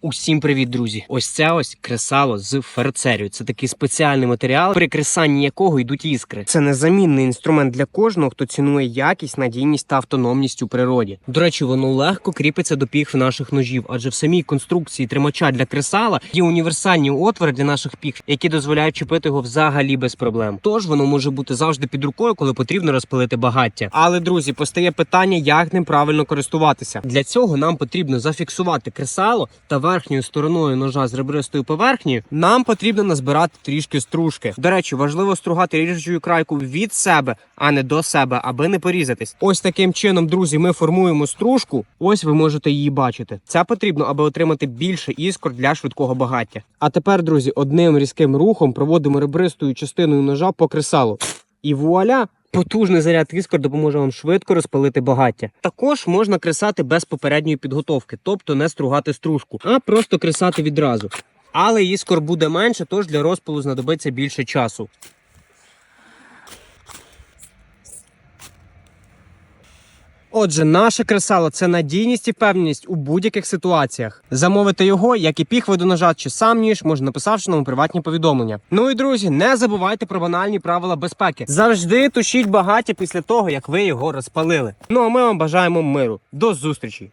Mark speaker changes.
Speaker 1: Усім привіт, друзі! Ось це ось кресало з ферцерію. Це такий спеціальний матеріал, при кресанні якого йдуть іскри. Це незамінний інструмент для кожного, хто цінує якість, надійність та автономність у природі. До речі, воно легко кріпиться до піх наших ножів, адже в самій конструкції тримача для кресала є універсальні отвори для наших піх, які дозволяють чіпити його взагалі без проблем. Тож воно може бути завжди під рукою, коли потрібно розпилити багаття. Але друзі, постає питання, як ним правильно користуватися. Для цього нам потрібно зафіксувати кресало та верхньою стороною ножа з ребристою поверхнею. Нам потрібно назбирати трішки стружки. До речі, важливо стругати ріжучою крайку від себе, а не до себе, аби не порізатись. Ось таким чином, друзі, ми формуємо стружку. Ось ви можете її бачити. Це потрібно, аби отримати більше іскор для швидкого багаття. А тепер, друзі, одним різким рухом проводимо ребристою частиною ножа по кресалу. І вуаля! Потужний заряд іскор допоможе вам швидко розпалити багаття. Також можна кресати без попередньої підготовки, тобто не стругати стружку, а просто кресати відразу. Але іскор буде менше, тож для розпалу знадобиться більше часу. Отже, наше кресало це надійність і впевненість у будь-яких ситуаціях. Замовити його, як і піх видоножат чи сам ніж, можна написавши нам у приватні повідомлення. Ну і друзі, не забувайте про банальні правила безпеки. Завжди тушіть багаття після того, як ви його розпалили. Ну а ми вам бажаємо миру. До зустрічі!